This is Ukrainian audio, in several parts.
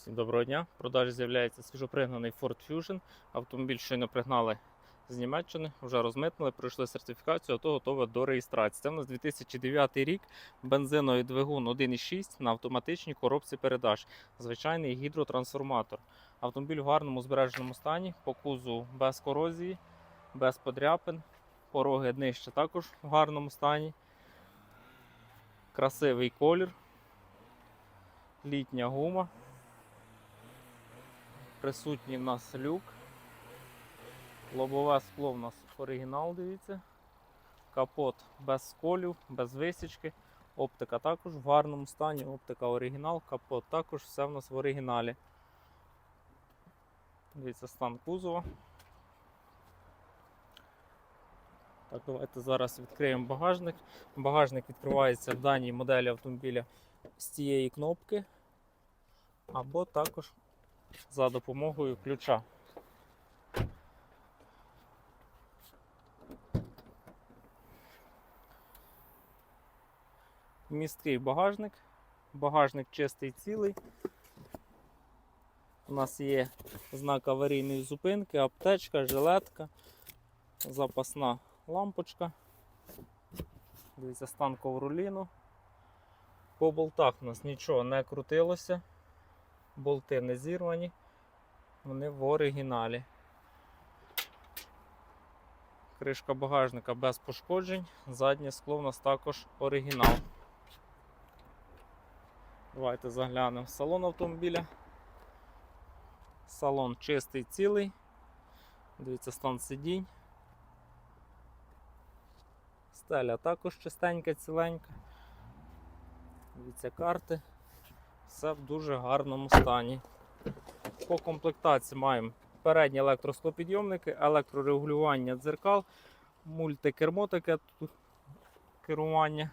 Всім доброго дня. В продажі з'являється свіжопригнаний Ford Fusion. Автомобіль щойно пригнали з Німеччини, вже розмитнили, пройшли сертифікацію, авто готове до реєстрації. Це в нас 2009 рік, бензиновий двигун 1.6 на автоматичній коробці передач, звичайний гідротрансформатор. Автомобіль в гарному збереженому стані, по кузу без корозії, без подряпин, пороги днище також в гарному стані. Красивий колір, літня гума. Присутній в нас люк. Лобове скло в нас оригінал, дивіться. Капот без сколів, без висічки. Оптика також в гарному стані. Оптика оригінал, капот також, все в нас в оригіналі. Дивіться, стан кузова. Так, давайте зараз відкриємо багажник. Багажник відкривається в даній моделі автомобіля з цієї кнопки. Або також за допомогою ключа. Місткий багажник. Багажник чистий цілий. У нас є знак аварійної зупинки, аптечка, жилетка, запасна лампочка. Дивіться, стан ковроліну. По болтах у нас нічого не крутилося болти не зірвані, вони в оригіналі. Кришка багажника без пошкоджень, заднє скло у нас також оригінал. Давайте заглянемо в салон автомобіля. Салон чистий цілий. Дивіться стан сидінь. Стеля також чистенька, ціленька. Дивіться карти все в дуже гарному стані. По комплектації маємо передні електросклопідйомники, електрорегулювання дзеркал, мультикермо таке тут керування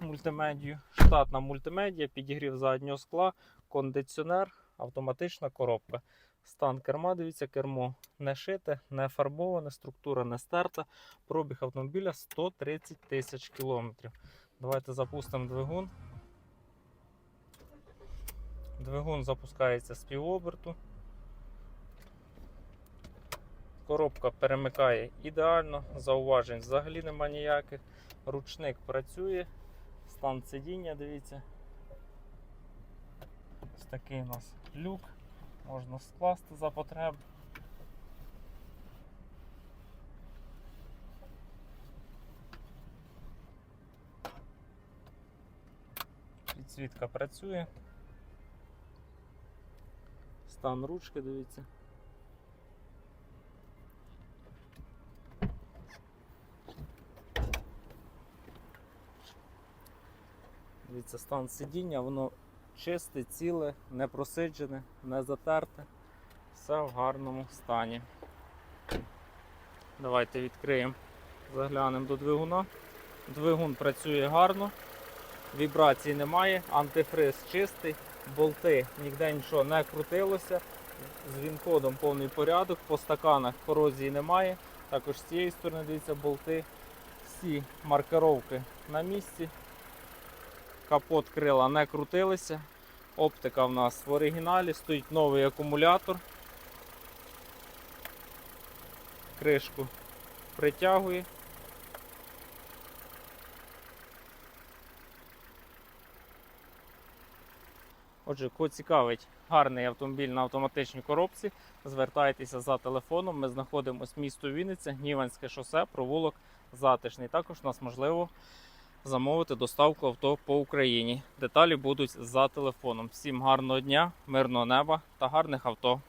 мультимедією, штатна мультимедія, підігрів заднього скла, кондиціонер, автоматична коробка. Стан керма, дивіться, кермо не шите, не фарбоване, структура не стерта. Пробіг автомобіля 130 тисяч кілометрів. Давайте запустимо двигун. Двигун запускається з півоберту. Коробка перемикає ідеально, зауважень взагалі нема ніяких. Ручник працює, стан сидіння, дивіться. Ось такий у нас люк, можна скласти за потреб. Підсвітка працює. Стан ручки, дивіться. Дивіться, стан сидіння, воно чисте, ціле, не просиджене, не затерте. Все в гарному стані. Давайте відкриємо, заглянемо до двигуна. Двигун працює гарно, вібрацій немає, антифриз чистий, болти ніде нічого не крутилося. З він-кодом повний порядок, по стаканах корозії немає. Також з цієї сторони дивіться болти. Всі маркировки на місці. Капот крила не крутилися. Оптика в нас в оригіналі, стоїть новий акумулятор. Кришку притягує. Отже, кого цікавить гарний автомобіль на автоматичній коробці, звертайтеся за телефоном. Ми знаходимося в місто Вінниця, Гніванське шосе, провулок Затишний. Також у нас можливо замовити доставку авто по Україні. Деталі будуть за телефоном. Всім гарного дня, мирного неба та гарних авто.